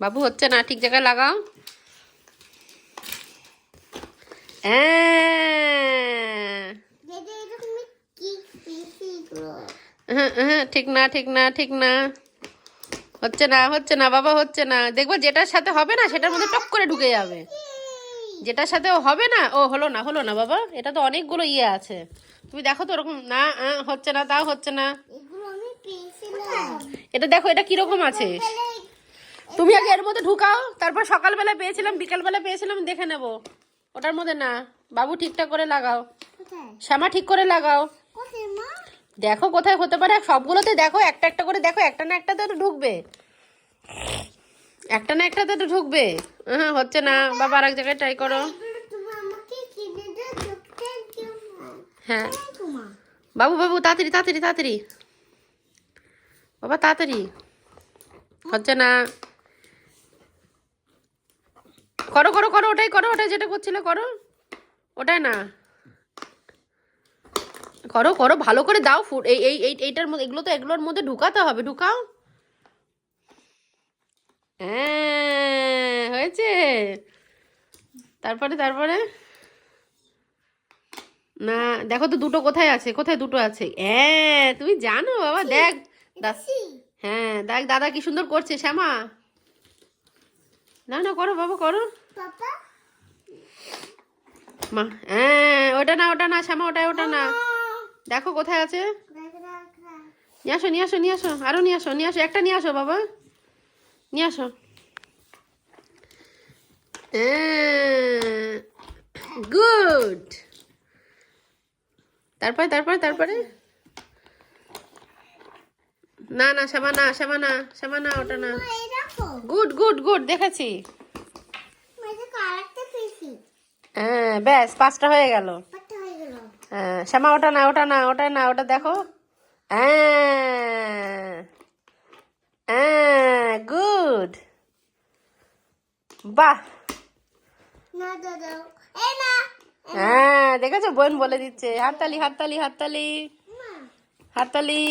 বাবু হচ্ছে না ঠিক জায়গায় লাগাও। হ্যাঁ। হ্যাঁ, হ্যাঁ, ঠিক না ঠিক না ঠিক না। হচ্ছে না হচ্ছে না বাবা হচ্ছে না। দেখব যেটার সাথে হবে না সেটার মধ্যে টক করে ঢুকে যাবে। যেটার সাথে হবে না ও হলো না হলো না বাবা। এটা তো অনেকগুলো ইয়ে আছে। তুমি দেখো তো ওরকম না হচ্ছে না তাও হচ্ছে না। এটা দেখো এটা কীরকম আছে? তুমি আগে এর মধ্যে ঢুকাও তারপর সকালবেলা পেয়েছিলাম বিকালবেলা পেয়েছিলাম দেখে নেব। ওটার মধ্যে না বাবু ঠিকঠাক করে লাগাও। শ্যামা ঠিক করে লাগাও। দেখো কোথায় হতে পারে সবগুলোতে দেখো একটা একটা করে দেখো একটা না একটাতে তো ঢুকবে। একটা না একটাতে তো ঢুকবে। হ্যাঁ হচ্ছে না বাবা আর এক জায়গায় ট্রাই করো। হ্যাঁ। বাবু বাবু তাড়াতাড়ি তাড়াতাড়ি তাড়াতাড়ি। বাবা তাড়াতাড়ি। হচ্ছে না। করো করো করো ওটাই করো ওটাই যেটা করছিলে করো। ওটাই না। করো করো ভালো করে দাও ফুড এই এই এই- এইটার মধ্যে এগুলো তো এগুলোর মধ্যে ঢুকাতে হবে ঢুকাও। হ্যাঁ হয়েছে। তারপরে তারপরে? না দেখো তো দুটো কোথায় আছে কোথায় দুটো আছে? হ্যাঁ তুমি জানো বাবা দেখ হ্যাঁ দেখ দাদা কি সুন্দর করছে শ্যামা। না না করো বাবা করো। মা হ্যাঁ ওটা না ওটা না শ্যামা ওটা ওটা না। দেখো কোথায় আছে? নিয়ে আসো নিয়ে আসো নিয়ে আসো আরও নিয়ে আসো নিয়ে আসো একটা নিয়ে আসো বাবা। নিয়ে আসো। গুড। তারপরে তারপরে তারপরে? না না শ্যামা না শ্যামা না শ্যামা না ওটা না। গুড গুড গুড দেখেছি। হ্যাঁ ব্যাস পাঁচটা হয়ে গেল। হয়ে হ্যাঁ শ্যামা ওটা না ওটা না ওটা না ওটা দেখো। হ্যাঁ হ্যাঁ গুড বাহ। হ্যাঁ দেখেছ? বোন বলে দিচ্ছে হাততালি হাততালি হাততালি। হাততালি।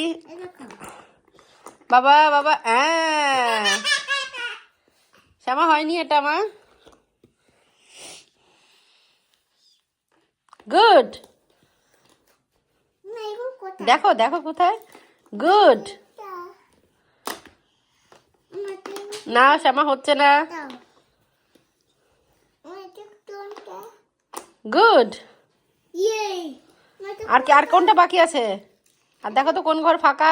বাবা বাবা হ্যাঁ। শ্যামা হয়নি এটা মা গুড দেখো দেখো কোথায়? গুড না শ্যামা হচ্ছে না? গুড আর কি আর কোনটা? বাকি আছে? আর দেখো তো কোন ঘর ফাঁকা?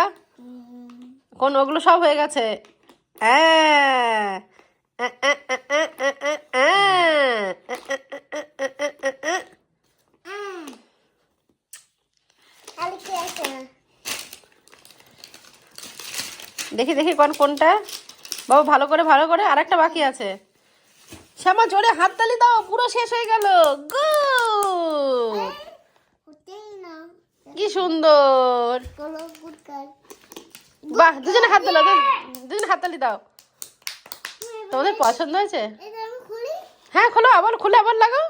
কোন ওগুলো সব হয়ে গেছে। হ্যাঁ। দেখি দেখি কোন কোনটা? বাবু ভালো করে ভালো করে আর একটা বাকি আছে। শ্যামা জোরে হাততালি দাও পুরো শেষ হয়ে গেল। কি সুন্দর। বাহ দুজনে হাততালি দাও দুজনে হাততালি দাও। তোমাদের পছন্দ হয়েছে? হ্যাঁ খোলো আবার খুলে আবার লাগাও